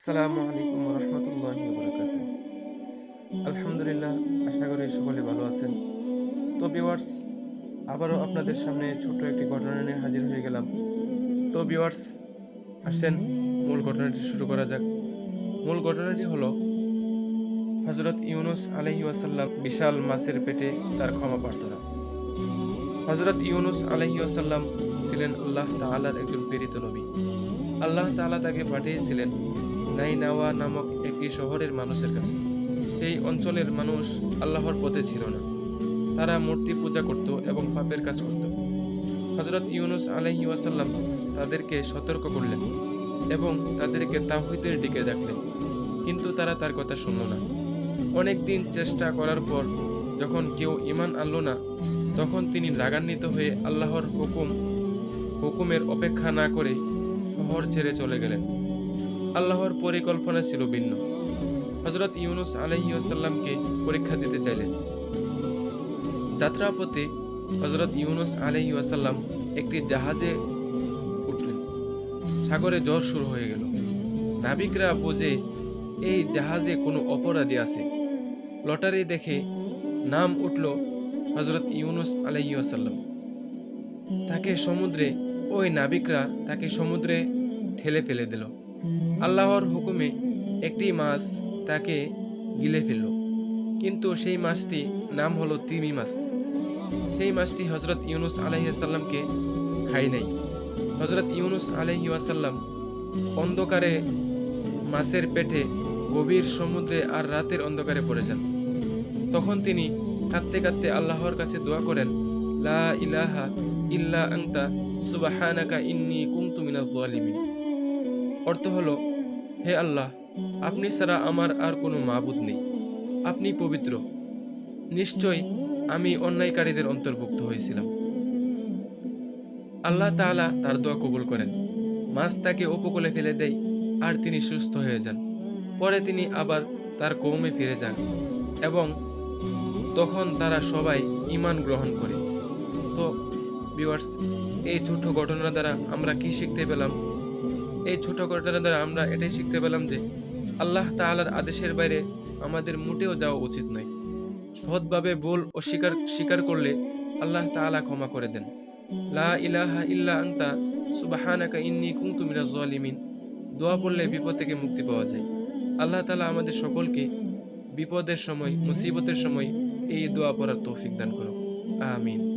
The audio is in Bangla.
আসসালামু আলাইকুম রহমতুল্লাহি আলহামদুলিল্লাহ, আশা করি সকলে ভালো আছেন। তো আবারও আপনাদের সামনে ছোট্ট একটি ঘটনা নিয়ে হাজির হয়ে গেলাম। তো আসেন, মূল ঘটনাটি শুরু করা যাক। মূল ঘটনাটি হলো হজরত ইউনুস আলহি ওয়াসাল্লাম বিশাল মাছের পেটে তার ক্ষমা প্রার্থনা। হজরত ইউনুস আলহি ওয়াসাল্লাম ছিলেন আল্লাহ তাআলার একজন প্রেরিত নবী। আল্লাহ তাআলা তাকে পাঠিয়েছিলেন নাইনাওয়া নামক একটি শহরের মানুষের কাছে। সেই অঞ্চলের মানুষ আল্লাহর পথে ছিল না। তারা মূর্তি পূজা করত এবং পাপের কাজ করত। হজরত ইউনুস আলহি ওয়াসাল্লাম তাদেরকে সতর্ক করলেন এবং তাদেরকে তাহিদের দিকে ডাকলেন। কিন্তু তারা তার কথা শুনল না। অনেক দিন চেষ্টা করার পর যখন কেউ ইমান আনল না, তখন তিনি রাগান্বিত হয়ে আল্লাহর হুকুম, হুকুমের অপেক্ষা না করে শহর ছেড়ে চলে গেলেন। আল্লাহর পরিকল্পনা ছিল ভিন্ন। হজরত ইউনুস আলহিউসাল্লামকে পরীক্ষা দিতে চাইলেন। যাত্রাপথে হজরত ইউনুস আলহিউসাল্লাম একটি জাহাজে উঠলেন। সাগরে জ্বর শুরু হয়ে গেল। নাবিকরা বোঝে, এই জাহাজে কোনো অপরাধী আছে। লটারি দেখে নাম উঠল হজরত ইউনুস আলহিউসাল্লাম তাকে সমুদ্রে, ওই নাবিকরা তাকে সমুদ্রে ঠেলে ফেলে দিল। আল্লাহর হুকুমে একটি মাছ তাকে গিলে ফেলল। কিন্তু সেই মাছটি নাম হলো তিমি মাছ। সেই মাছটি হজরত ইউনুস আলহিসাল্লামকে খাই নাই। হজরত ইউনুস আলহি আসাল্লাম অন্ধকারে মাছের পেটে গভীর সমুদ্রে আর রাতের অন্ধকারে পড়ে যান। তখন তিনি কাঁদতে কাঁদতে আল্লাহর কাছে দোয়া করেন, লা ইলাহা ইল্লা আংতা সুবাহানাকা ইন্নি কুমতু মিনাজ জালিমিন অর্থ হলো, হে আল্লাহ, আপনি ছাড়া আমার আর কোনো মাবুদ নেই। আপনি পবিত্র। নিশ্চয় আমি অন্যায়কারীদের অন্তর্ভুক্ত হয়েছিলাম। আল্লাহ তাআলা তার দোয়া কবুল করেন। মাছ তাকে উপকূলে ফেলে দেয় আর তিনি সুস্থ হয়ে যান। পরে তিনি আবার তার কৌমে ফিরে যান এবং তখন তারা সবাই ইমান গ্রহণ করে। তো ভিউয়ার্স এই ছোট ঘটনা দ্বারা আমরা কি শিখতে পেলাম? এই ছোট ঘটনা দ্বারা আমরা এটাই শিখতে পেলাম যে আল্লাহ তাআলার আদেশের বাইরে আমাদের মোটেও যাওয়া উচিত নয়। সৎভাবে ভুল ও স্বীকার স্বীকার করলে আল্লাহ তাআলা ক্ষমা করে দেন। লা ইলাহা ইল্লা আনতা, সুবহানাকা ইন্নী দোয়া পড়লে বিপদ থেকে মুক্তি পাওয়া যায়। আল্লাহ তাআলা আমাদের সকলকে বিপদের সময়, মুসিবতের সময় এই দোয়া পড়ার তৌফিক দান করুন আমিন।